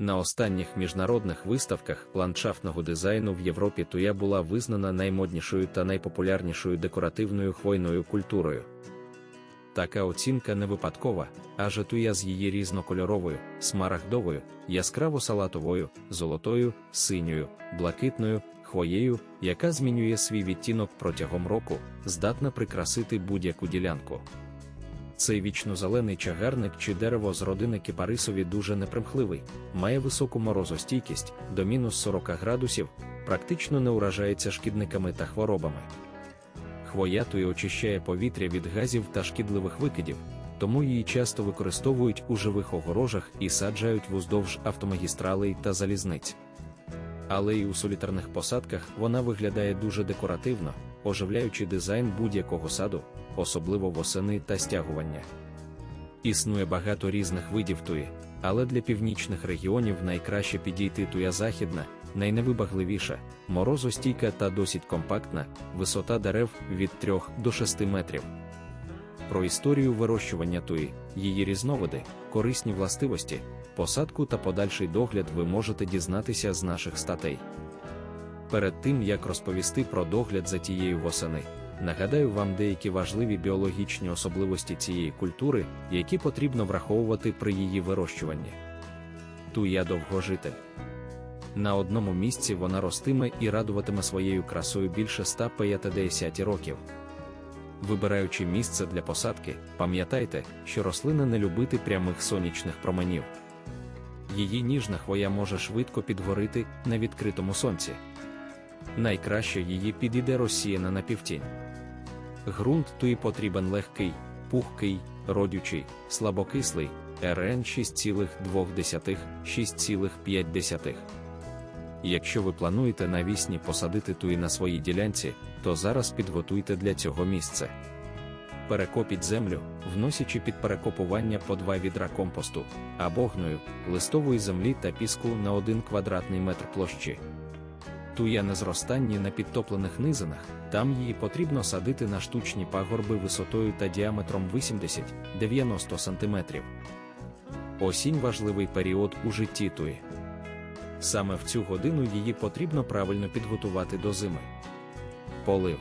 На останніх міжнародних виставках ландшафтного дизайну в Європі туя була визнана наймоднішою та найпопулярнішою декоративною хвойною культурою. Така оцінка не випадкова, адже туя з її різнокольоровою, смарагдовою, яскраво салатовою, золотою, синьою, блакитною, хвоєю, яка змінює свій відтінок протягом року, здатна прикрасити будь-яку ділянку. Цей вічнозелений чагарник чи дерево з родини кіпарисові дуже непримхливий, має високу морозостійкість до мінус 40 градусів, практично не уражається шкідниками та хворобами. Хвоя туї очищає повітря від газів та шкідливих викидів, тому її часто використовують у живих огорожах і саджають вуздовж автомагістралей та залізниць. Але і у солітарних посадках вона виглядає дуже декоративно, оживляючи дизайн будь-якого саду, особливо восени та стягування. Існує багато різних видів туї, але для північних регіонів найкраще підійти туя західна, найневибагливіша, морозостійка та досить компактна, висота дерев від 3 до 6 метрів. Про історію вирощування туї, її різновиди, корисні властивості, посадку та подальший догляд ви можете дізнатися з наших статей. Перед тим як розповісти про догляд за тією восени, нагадаю вам деякі важливі біологічні особливості цієї культури, які потрібно враховувати при її вирощуванні. Туя довгожитель. На одному місці вона ростиме і радуватиме своєю красою більше 150 років. Вибираючи місце для посадки, пам'ятайте, що рослина не любити прямих сонячних променів. Її ніжна хвоя може швидко підгорити на відкритому сонці. Найкраще її підійде розсіяна на півтінь. Ґрунт туї потрібен легкий, пухкий, родючий, слабокислий, РН 6,2-6,5. Якщо ви плануєте навісні посадити туї на своїй ділянці, то зараз підготуйте для цього місце. Перекопіть землю, вносячи під перекопування по два відра компосту, або гною, листової землі та піску на 1 квадратний метр площі. Туя на зростанні на підтоплених низинах, там її потрібно садити на штучні пагорби висотою та діаметром 80-90 см. Осінь важливий період у житті туї. Саме в цю годину її потрібно правильно підготувати до зими. Полив.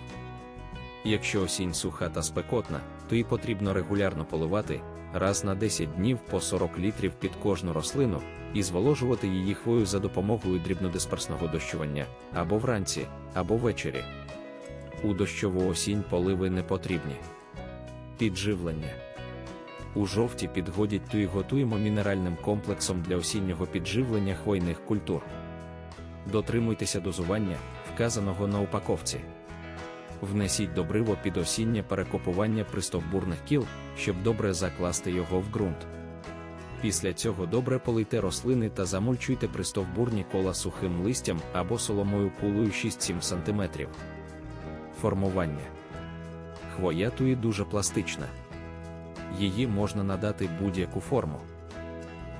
Якщо осінь суха та спекотна, то її потрібно регулярно поливати раз на 10 днів по 40 літрів під кожну рослину і зволожувати її хвою за допомогою дрібнодисперсного дощування або вранці, або ввечері. У дощову осінь поливи не потрібні. Підживлення. У жовті підгодять туї готуємо мінеральним комплексом для осіннього підживлення хвойних культур. Дотримуйтеся дозування, вказаного на упаковці. Внесіть добриво під осіннє перекопування пристовбурних кіл, щоб добре закласти його в ґрунт. Після цього добре полийте рослини та замульчуйте пристовбурні кола сухим листям або соломою кулою 6-7 см. Формування хвоя туї дуже пластична. Її можна надати будь-яку форму.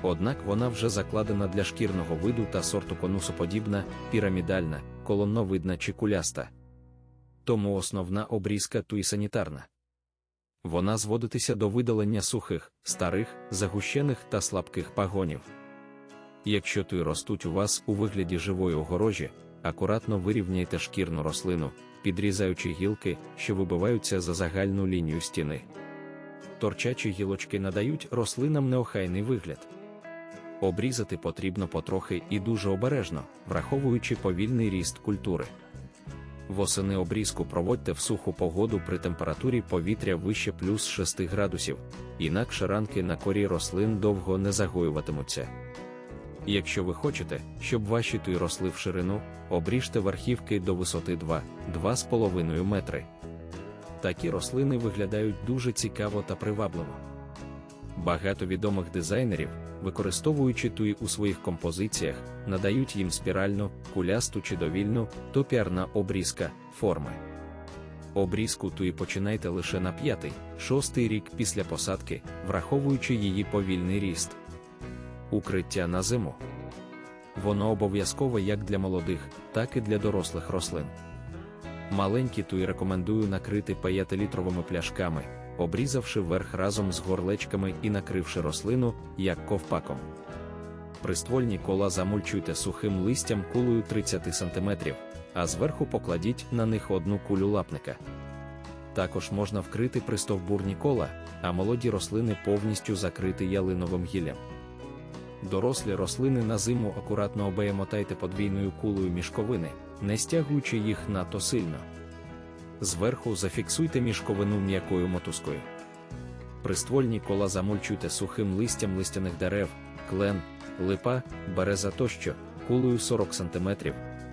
Однак вона вже закладена для шкірного виду та сорту конусоподібна, пірамідальна, колонновидна чи куляста. Тому основна обрізка туї санітарна. Вона зводитися до видалення сухих, старих, загущених та слабких пагонів. Якщо туї ростуть у вас у вигляді живої огорожі, акуратно вирівняйте шкірну рослину, підрізаючи гілки, що вибиваються за загальну лінію стіни. Торчачі гілочки надають рослинам неохайний вигляд. Обрізати потрібно потрохи і дуже обережно, враховуючи повільний ріст культури. Восени обрізку проводьте в суху погоду при температурі повітря вище плюс 6 градусів, інакше ранки на корі рослин довго не загоюватимуться. Якщо ви хочете, щоб ваші туї росли в ширину, обріжте верхівки до висоти 2-2,5 метри. Такі рослини виглядають дуже цікаво та привабливо. Багато відомих дизайнерів, використовуючи туї у своїх композиціях, надають їм спіральну, кулясту чи довільну, топіарна обрізка форми. Обрізку туї починайте лише на п'ятий, шостий рік після посадки, враховуючи її повільний ріст. Укриття на зиму. Воно обов'язкове як для молодих, так і для дорослих рослин. Маленькі туї рекомендую накрити 5-літровими пляшками, обрізавши верх разом з горлечками і накривши рослину, як ковпаком. Приствольні кола замульчуйте сухим листям кулею 30 см, а зверху покладіть на них одну кулю лапника. Також можна вкрити пристовбурні кола, а молоді рослини повністю закрити ялиновим гіллям. Дорослі рослини на зиму акуратно обеємотайте подвійною кулею мішковини, не стягуючи їх надто сильно. Зверху зафіксуйте мішковину м'якою мотузкою. Приствольні кола замульчуйте сухим листям листяних дерев, клен, липа, береза тощо, кулею 40 см,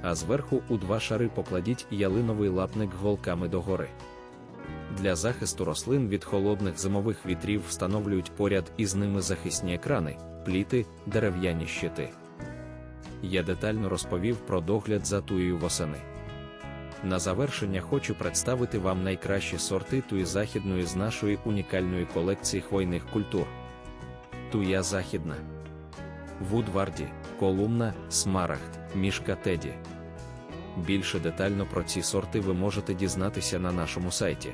а зверху у два шари покладіть ялиновий лапник голками догори. Для захисту рослин від холодних зимових вітрів встановлюють поряд із ними захисні екрани, пліти, дерев'яні щити. Я детально розповів про догляд за туєю восени. На завершення хочу представити вам найкращі сорти туї західної з нашої унікальної колекції хвойних культур. Туя західна. Вудварді, Колумна, Смарагд, Мішка Теді. Більше детально про ці сорти ви можете дізнатися на нашому сайті.